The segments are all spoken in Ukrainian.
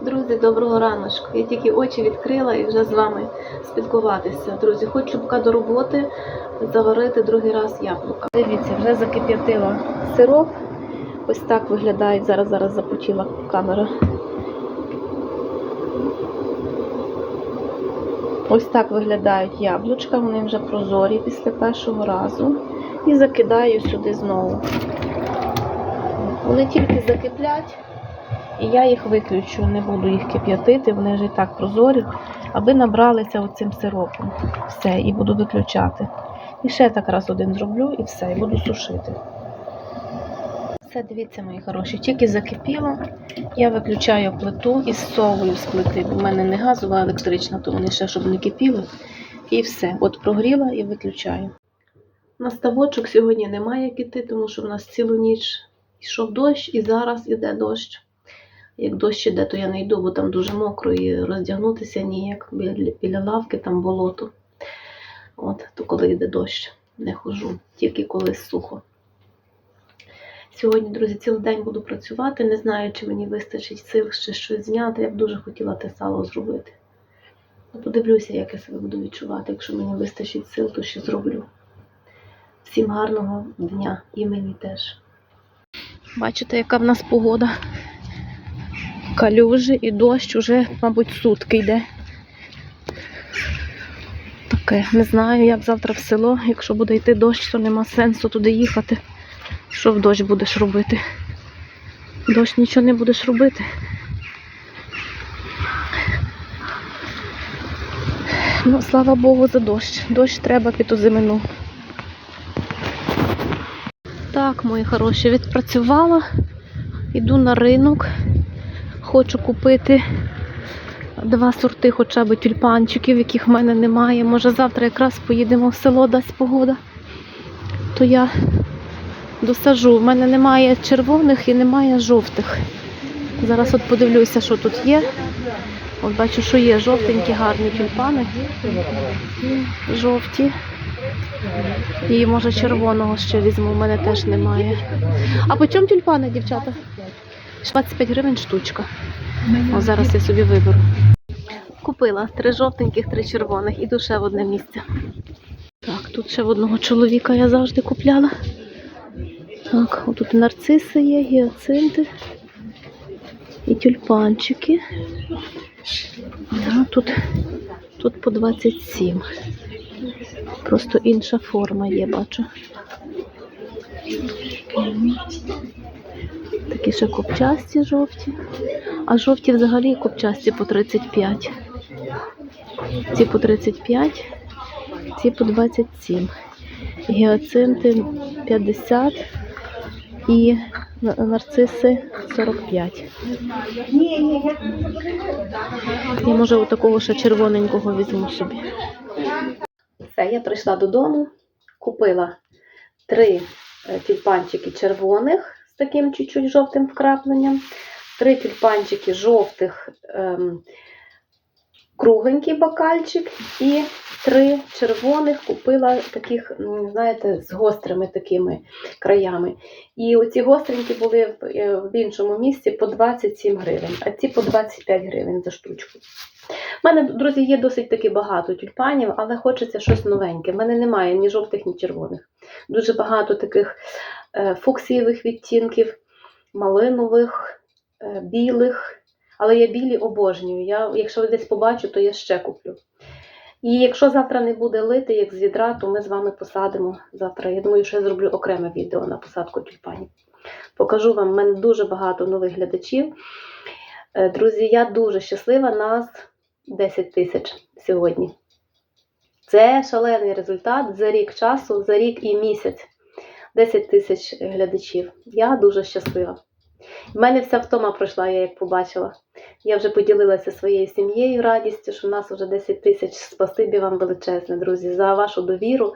Друзі, доброго раночку. Я тільки очі відкрила і вже з вами спілкуватися. Друзі, хочу поки до роботи заварити другий раз яблука. Дивіться, вже закип'ятила сироп. Ось так виглядає. Зараз зараз запотіла камера. Ось так виглядають яблучка, вони вже прозорі після першого разу. І закидаю сюди знову. Вони тільки закиплять. І я їх виключу, не буду їх кип'ятити, вони вже і так прозорі, аби набралися оцим сиропом. Все, і буду виключати. І ще так раз один зроблю і все, і буду сушити. Все, дивіться, мої хороші, тільки закипіло. Я виключаю плиту і зсовую з плити, в мене не газова, а електрична, то вони ще щоб не кипіли. І все. От прогріла і виключаю. На ставочок сьогодні немає кити, тому що в нас цілу ніч йшов дощ, і зараз іде дощ. Як дощ іде, то я не йду, бо там дуже мокро і роздягнутися ніяк. Біля, біля лавки там болото. От, то коли йде дощ, не хожу, тільки коли сухо. Сьогодні, друзі, цілий день буду працювати. Не знаю, чи мені вистачить сил ще щось зняти. Я б дуже хотіла те сало зробити. Ну, Подивлюся, як я себе буду відчувати. Якщо мені вистачить сил, то ще зроблю. Всім гарного дня і мені теж. Бачите, яка в нас погода? Калюжі і дощ уже, мабуть, сутки йде. Таке, не знаю, як завтра в село. Якщо буде йти дощ, то нема сенсу туди їхати. Що в дощ будеш робити? Дощ нічого не будеш робити. Ну, слава Богу, за дощ. Дощ треба під озимину. Так, мої хороші, відпрацювала. Йду на ринок. Хочу купити два сорти хоча б тюльпанчиків, яких в мене немає. Може завтра якраз поїдемо в село, дасть погода. То я досажу. В мене немає червоних і немає жовтих. Зараз от подивлюся, що тут є. От бачу, що є жовтенькі, гарні тюльпани. Жовті. І може червоного ще візьму, в мене теж немає. А по чому тюльпани, дівчата? 25 гривень штучка. О, зараз я собі виберу. Купила три жовтеньких, три червоних. Іду ще в одне місце. Так, тут ще в одного чоловіка я завжди купляла. Так, отут нарциси є, гіацинти і тюльпанчики. А тут, тут по 27. Просто інша форма є, бачу. Такі ще копчасті жовті. А жовті взагалі копчасті по 35. Ці по 35, ці по 27. Гіацинти 50 і нарциси 45. Я може отакого ще червоненького візьму собі. Все, я прийшла додому, купила три е, тюльпанчики червоних з таким чуть-чуть жовтим вкрапленням, три тюльпанчики жовтих, ем, кругленький бокальчик і три червоних купила таких, знаєте, з гострими такими краями. І оці гостренькі були в, е, іншому місці по 27 гривень, а ці по 25 гривень за штучку. У мене, друзі, є досить таки багато тюльпанів, але хочеться щось новеньке. В мене немає ні жовтих, ні червоних. Дуже багато таких е, фуксієвих відтінків, малинових, е, білих. Але я білі обожнюю. Я, якщо десь побачу, то я ще куплю. І якщо завтра не буде лити, як з відра, то ми з вами посадимо завтра. Я думаю, що я зроблю окреме відео на посадку тюльпанів. Покажу вам, в мене дуже багато нових глядачів. Е, Друзі, я дуже щаслива. Нас 10 тисяч сьогодні. Це шалений результат за рік часу, за рік і місяць. 10 тисяч глядачів. Я дуже щаслива. В мене вся втома пройшла, я як побачила. Я вже поділилася своєю сім'єю радістю, що в нас вже 10 тисяч. Спасибі вам величезне, друзі, за вашу довіру,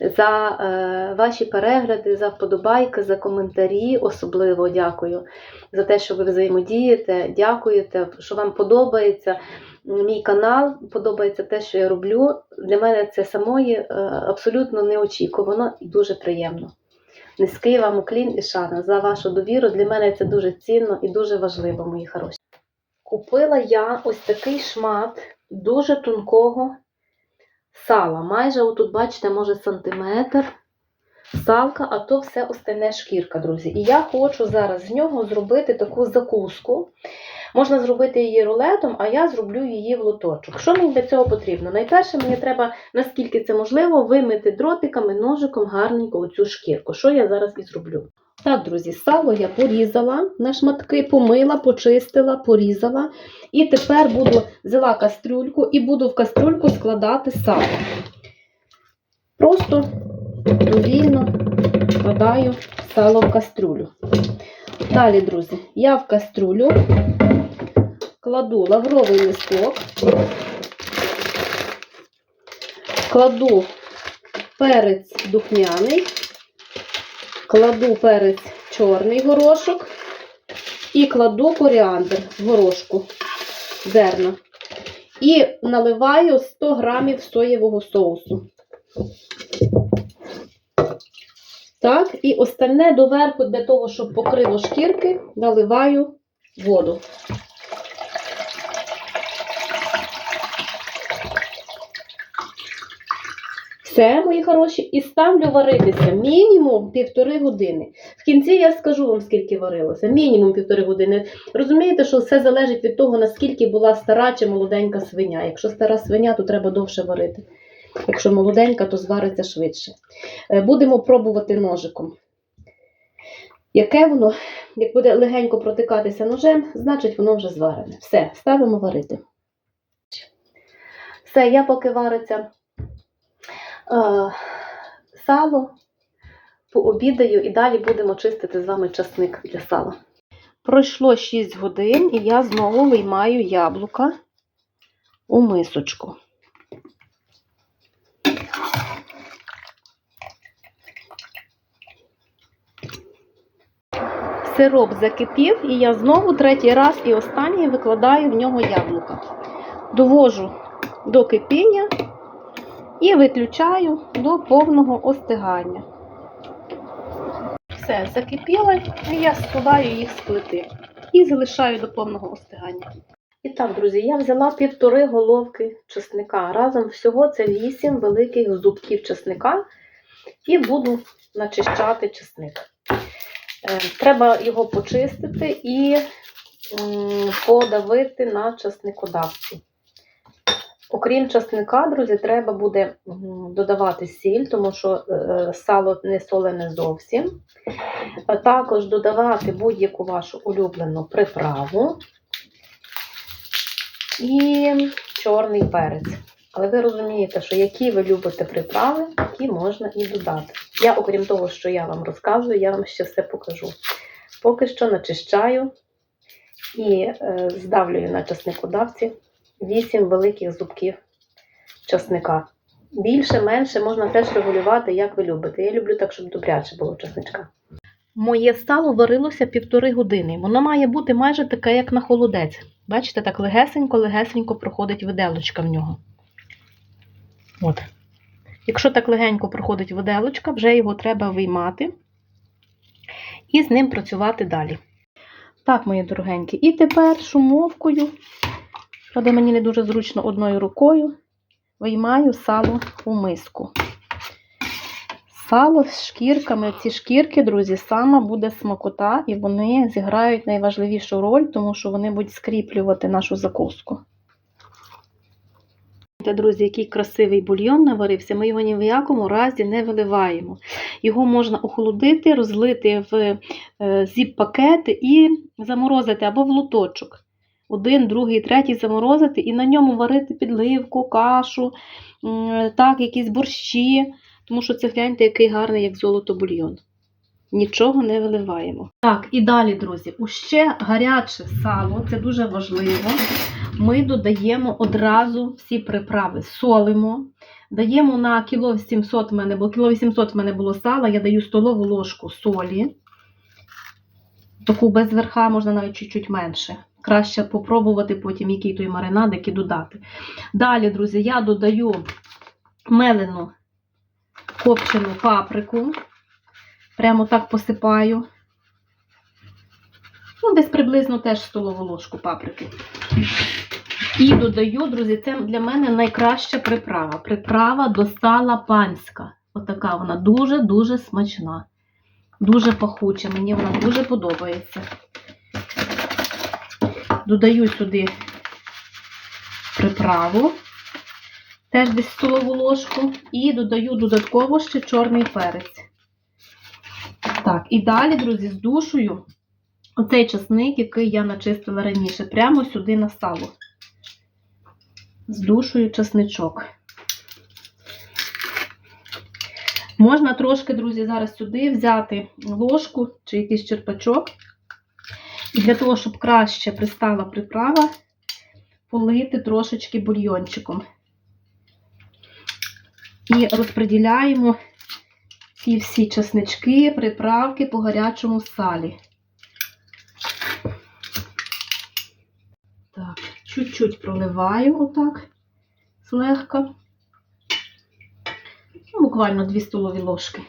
за е, ваші перегляди, за вподобайки, за коментарі. Особливо дякую за те, що ви взаємодієте. Дякуєте, що вам подобається мій канал, подобається те, що я роблю. Для мене це самої е, абсолютно неочікувано і дуже приємно. Низький вам уклін і шана за вашу довіру. Для мене це дуже цінно і дуже важливо, мої хороші. купила я ось такий шмат дуже тонкого сала. Майже отут, бачите, може сантиметр салка, а то все остальне шкірка, друзі. І я хочу зараз з нього зробити таку закуску. Можна зробити її рулетом, а я зроблю її в лоточок. Що мені для цього потрібно? Найперше, мені треба, наскільки це можливо, вимити дротиками, ножиком гарненько оцю шкірку. Що я зараз і зроблю. Так, друзі, сало я порізала на шматки, помила, почистила, порізала. І тепер буду взяла кастрюльку і буду в кастрюльку складати сало. Просто довільно вкладаю сало в кастрюлю. Далі, друзі, я в кастрюлю кладу лавровий листок, кладу перець духмяний, кладу перець чорний горошок і кладу коріандр в горошку зерна. І наливаю 100 грамів соєвого соусу. Так, і остальне доверху для того, щоб покрило шкірки, наливаю воду. Все, мої хороші, і ставлю варитися мінімум півтори години. В кінці я скажу вам, скільки варилося. Мінімум півтори години. Розумієте, що все залежить від того, наскільки була стара чи молоденька свиня. Якщо стара свиня, то треба довше варити. Якщо молоденька, то звариться швидше. Е, Будемо пробувати ножиком. Яке воно, як буде легенько протикатися ножем, значить воно вже зварене. Все, ставимо варити. Все, я поки вариться е, сало, пообідаю і далі будемо чистити з вами часник для сала. Пройшло 6 годин і я знову виймаю яблука у мисочку. Сироп закипів, і я знову третій раз і останній викладаю в нього яблука. Довожу до кипіння і виключаю до повного остигання. Все, закипіло, і я складаю їх з плити і залишаю до повного остигання. І так, друзі, я взяла півтори головки чесника. Разом всього це 8 великих зубків чесника і буду начищати чесник. Е, Треба його почистити і подавити на часникодавці. Окрім часника, друзі, треба буде додавати сіль, тому що е, сало не солене зовсім. Також додавати будь-яку вашу улюблену приправу і чорний перець. Але ви розумієте, що які ви любите приправи, такі можна і додати. Я, окрім того, що я вам розказую, я вам ще все покажу. Поки що начищаю і е, здавлюю на часникодавці 8 великих зубків часника. Більше, менше можна теж регулювати, як ви любите. Я люблю так, щоб добряче було часничка. Моє сало варилося півтори години. Воно має бути майже таке, як на холодець. Бачите, так легесенько-легесенько проходить виделочка в нього. От. Якщо так легенько проходить виделочка, вже його треба виймати і з ним працювати далі. Так, мої дорогенькі. І тепер шумовкою, правда, мені не дуже зручно одною рукою, виймаю сало у миску. Сало з шкірками. Ці шкірки, друзі, сама буде смакота, і вони зіграють найважливішу роль, тому що вони будуть скріплювати нашу закуску. Та, друзі, який красивий бульйон наварився, ми його ні в якому разі не виливаємо. Його можна охолодити, розлити в е, зіп-пакети і заморозити або в лоточок. Один, другий, третій заморозити і на ньому варити підливку, кашу, так, якісь борщі. Тому що це гляньте, який гарний, як золото бульйон. Нічого не виливаємо. Так, і далі, друзі, ще гаряче сало, це дуже важливо. Ми додаємо одразу всі приправи, солимо, даємо на кіло 700 в мене, бо кіло 800 в мене було сала, я даю столову ложку солі. Таку без верха, можна навіть чуть-чуть менше. Краще попробувати потім, який той маринад, який додати. Далі, друзі, я додаю мелену копчену паприку. Прямо так посипаю. Ну, десь приблизно теж столову ложку паприки. І додаю, друзі, це для мене найкраща приправа. Приправа до сала панська. Отака вона дуже-дуже смачна. Дуже пахуча. Мені вона дуже подобається. Додаю сюди приправу, теж десь столову ложку, і додаю додатково ще чорний перець. Так, і далі, друзі, здушую оцей часник, який я начистила раніше, прямо сюди на сало. Здушую часничок. Можна трошки, друзі, зараз сюди взяти ложку чи якийсь черпачок. І для того, щоб краще пристала приправа, полити трошечки бульйончиком. І розподіляємо ці всі часнички, приправки по гарячому салі. Так, чуть-чуть проливаю отак, злегка. Ну, буквально 2 столові ложки.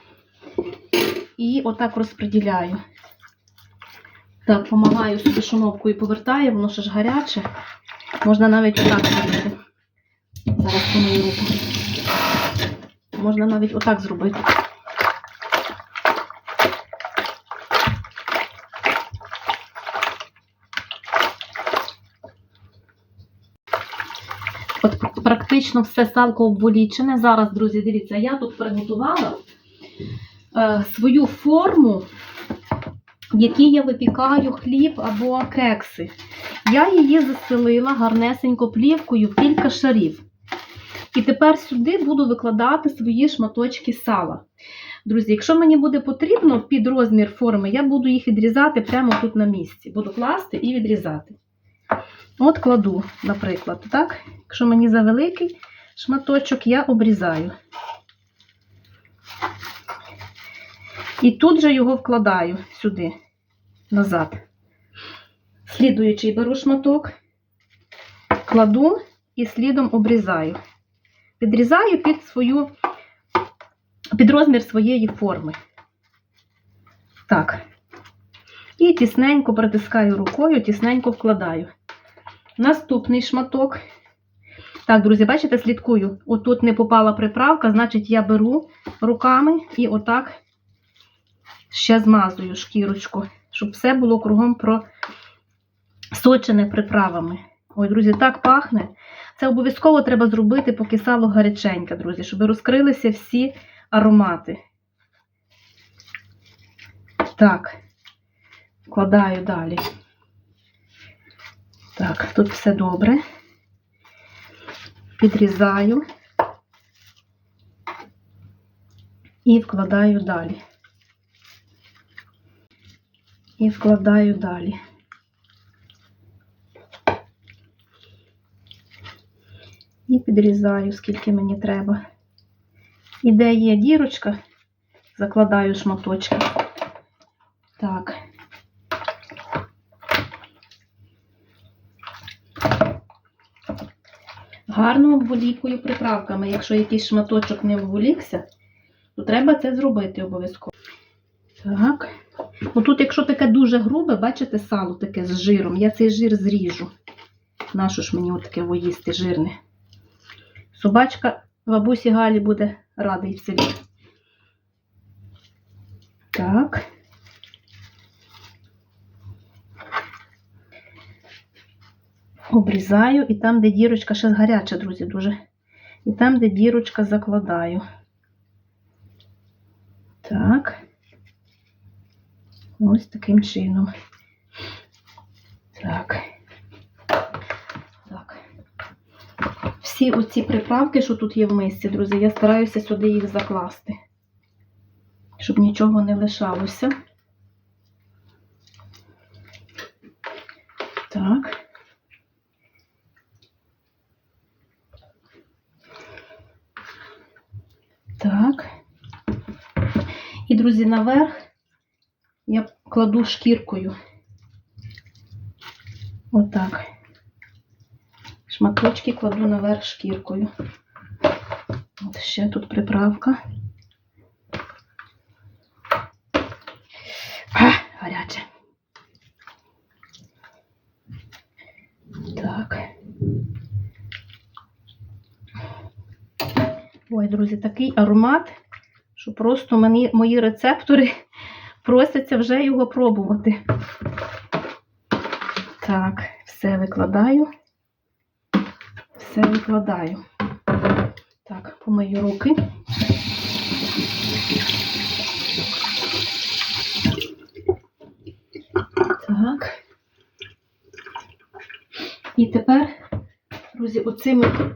І отак розподіляю. Так, помагаю собі шумовкою повертаю, воно ще ж гаряче. Можна навіть отак зробити. Зараз помию руку. Можна навіть отак зробити. От практично все салко обволічене. Зараз, друзі, дивіться, я тут приготувала е, свою форму, в якій я випікаю хліб або кекси. Я її застелила гарнесенько плівкою в кілька шарів. І тепер сюди буду викладати свої шматочки сала. Друзі, якщо мені буде потрібно під розмір форми, я буду їх відрізати прямо тут на місці. Буду класти і відрізати. От кладу, наприклад, так? Якщо мені завеликий шматочок, я обрізаю. І тут же його вкладаю сюди, назад. Слідуючий беру шматок, кладу і слідом обрізаю. Підрізаю під свою, під розмір своєї форми. Так. І тісненько притискаю рукою, тісненько вкладаю. Наступний шматок. Так, друзі, бачите, слідкую. Отут не попала приправка, значить, я беру руками і отак ще змазую шкірочку, щоб все було кругом просочене приправами. Ой, друзі, так пахне. Це обов'язково треба зробити, поки сало гаряченьке, друзі, щоб розкрилися всі аромати. Так, вкладаю далі. Так, тут все добре. Підрізаю і вкладаю далі. І вкладаю далі. І підрізаю, скільки мені треба. І де є дірочка, закладаю шматочки. Так. Гарно обволікую приправками. Якщо якийсь шматочок не обволікся, то треба це зробити обов'язково. Так. Отут, якщо таке дуже грубе, бачите, сало таке з жиром, я цей жир зріжу. Нащо ж мені таке воїсти жирне? Собачка бабусі Галі буде радий в селі. Так. Обрізаю і там, де дірочка ще гаряча, друзі, дуже. І там, де дірочка, закладаю. Так. Ось таким чином. Так. Так. Всі оці приправки, що тут є в мисці, друзі, я стараюся сюди їх закласти, щоб нічого не лишалося. Так. Так. І, друзі, наверх я кладу шкіркою. Отак. Шматочки кладу наверх шкіркою. От ще тут приправка. А, гаряче. Так. Ой, друзі, такий аромат, що просто мені, мої рецептори просяться вже його пробувати. Так, все викладаю. Все викладаю. Так, помию руки. Так. І тепер, друзі, оцими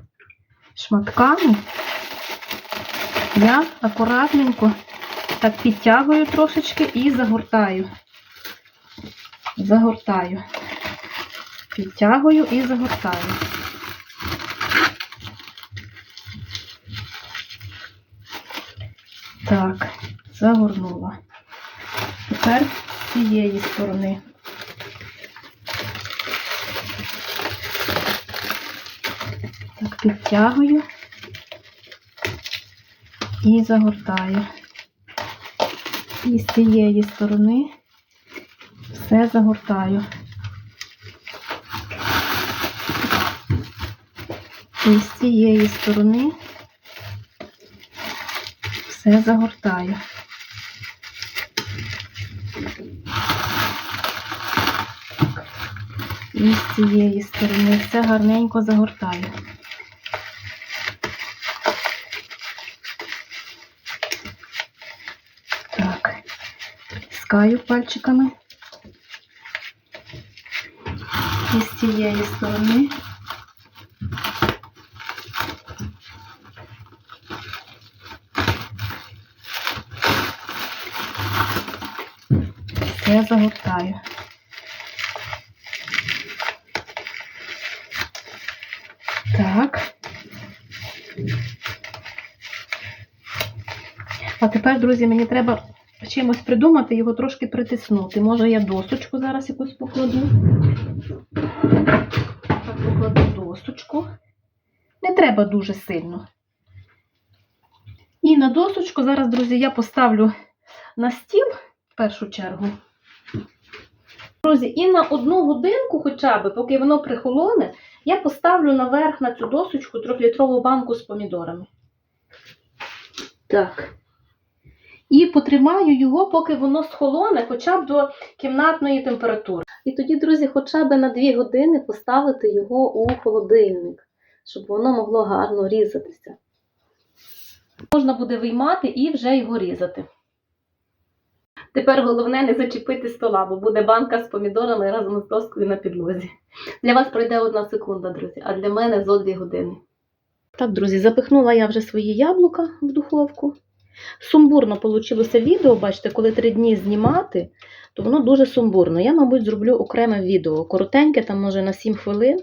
шматками я акуратненько так підтягую трошечки і загортаю. Загортаю. Підтягую і загортаю. Так, загорнула. Тепер з цієї сторони. Так, підтягую і загортаю. І з цієї сторони все загортаю. І з цієї сторони все загортаю. І з цієї сторони все гарненько загортаю. стискаю пальчиками. І з цієї сторони. Все загортаю. Так. А тепер, друзі, мені треба чимось придумати, його трошки притиснути. Може, я досочку зараз якусь покладу. Так, покладу досочку. Не треба дуже сильно. І на досочку зараз, друзі, я поставлю на стіл в першу чергу. Друзі, і на одну годинку, хоча б, поки воно прихолоне, я поставлю наверх на цю досочку трьохлітрову банку з помідорами. Так. І потримаю його, поки воно схолоне, хоча б до кімнатної температури. І тоді, друзі, хоча б на 2 години поставити його у холодильник, щоб воно могло гарно різатися. Можна буде виймати і вже його різати. Тепер головне не зачепити стола, бо буде банка з помідорами разом з доскою на підлозі. Для вас пройде одна секунда, друзі, а для мене зо дві години. Так, друзі, запихнула я вже свої яблука в духовку. Сумбурно вийшло відео, бачите, коли три дні знімати, то воно дуже сумбурно. Я, мабуть, зроблю окреме відео, коротеньке, там, може, на 7 хвилин,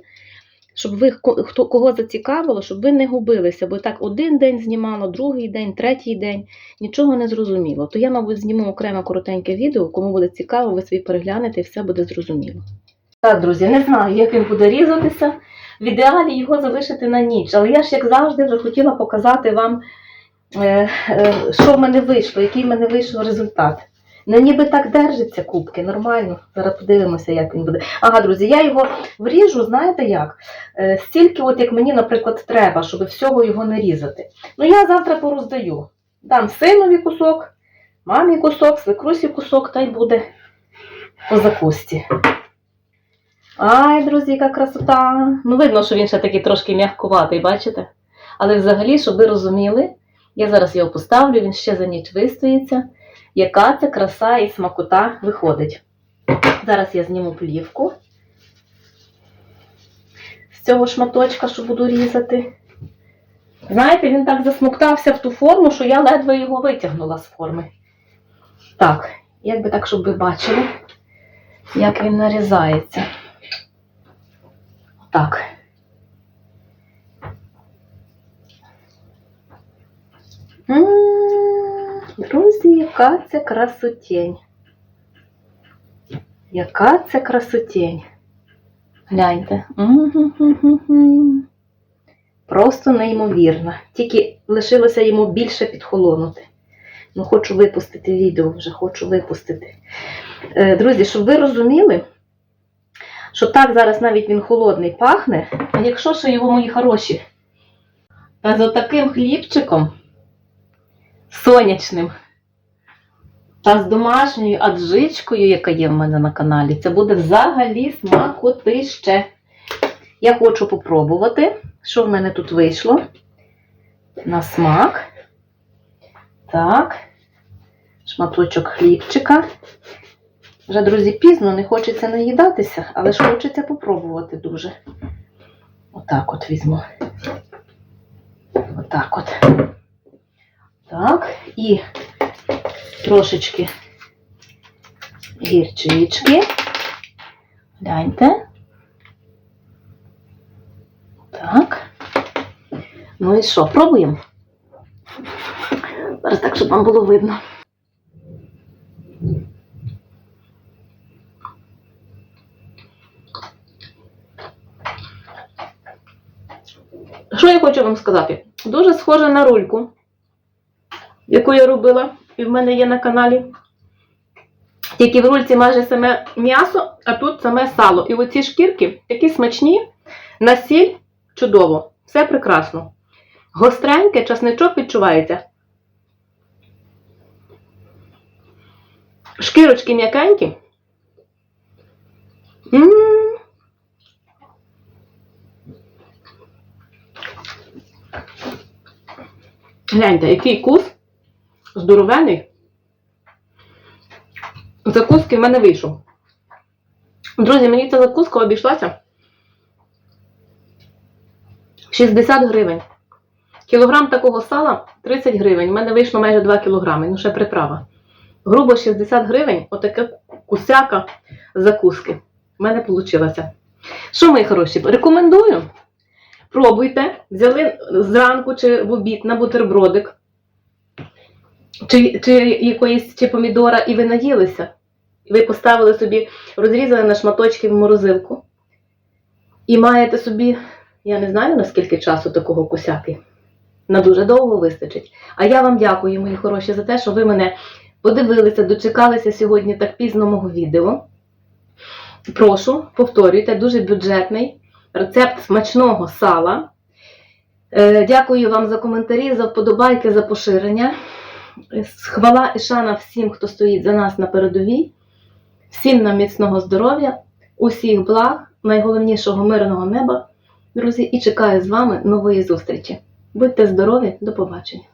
щоб ви, хто, кого зацікавило, щоб ви не губилися, бо так один день знімала, другий день, третій день, нічого не зрозуміло. То я, мабуть, зніму окреме коротеньке відео, кому буде цікаво, ви собі переглянете і все буде зрозуміло. Так, друзі, не знаю, як він буде різатися. В ідеалі його залишити на ніч, але я ж, як завжди, вже хотіла показати вам, що в мене вийшло, який в мене вийшов результат. Ну, ніби так держиться кубки, нормально. Зараз подивимося, як він буде. Ага, друзі, я його вріжу, знаєте як? Е, Стільки, от як мені, наприклад, треба, щоб всього його не різати. Ну, я завтра пороздаю. Дам синові кусок, мамі кусок, свекрусі кусок, та й буде по закусті. Ай, друзі, яка красота! Ну, видно, що він ще такий трошки м'ягкуватий, бачите? Але взагалі, щоб ви розуміли, я зараз його поставлю, він ще за ніч вистоїться. Яка це краса і смакота виходить. Зараз я зніму плівку з цього шматочка, що буду різати. Знаєте, він так засмоктався в ту форму, що я ледве його витягнула з форми. Так, як би так, щоб ви бачили, як він нарізається. Так. Друзі, яка це красотень. Яка це красотень. Гляньте. Просто неймовірно. Тільки лишилося йому більше підхолонути. Ну, хочу випустити відео, вже хочу випустити. Е, Друзі, щоб ви розуміли, що так зараз навіть він холодний пахне, а якщо ще його мої хороші Та з отаким хлібчиком сонячним. Та з домашньою аджичкою, яка є в мене на каналі, це буде взагалі смакотище. Я хочу попробувати, що в мене тут вийшло. На смак. Так. Шматочок хлібчика. Вже, друзі, пізно не хочеться наїдатися, але ж хочеться попробувати дуже. Отак от візьму. Отак от. Так, і трошечки гірчички. Гляньте. Так. Ну і що, пробуємо? Зараз так, щоб вам було видно. Що я хочу вам сказати? Дуже схоже на рульку, яку я робила, і в мене є на каналі. Тільки в рульці майже саме м'ясо, а тут саме сало. І оці шкірки такі смачні, на сіль чудово, все прекрасно. Гостреньке, часничок відчувається. Шкірочки м'якенькі. Гляньте, який кус здоровений. Закуски в мене вийшов. Друзі, мені ця закуска обійшлася 60 гривень. Кілограм такого сала 30 гривень. У мене вийшло майже 2 кілограми, ну ще приправа. Грубо 60 гривень, отака кусяка закуски. У мене вийшло. Що, мої хороші, рекомендую. Пробуйте, взяли зранку чи в обід на бутербродик, чи, чи якоїсь чи помідора, і ви наїлися. Ви поставили собі, розрізали на шматочки в морозилку. І маєте собі, я не знаю наскільки часу такого кусяки. На дуже довго вистачить. А я вам дякую, мої хороші, за те, що ви мене подивилися, дочекалися сьогодні так пізно мого відео. Прошу, повторюйте, дуже бюджетний рецепт смачного сала. Е, Дякую вам за коментарі, за вподобайки, за поширення. Е, Хвала і шана всім, хто стоїть за нас на передовій. Всім нам міцного здоров'я, усіх благ, найголовнішого мирного неба, друзі, і чекаю з вами нової зустрічі. Будьте здорові, до побачення!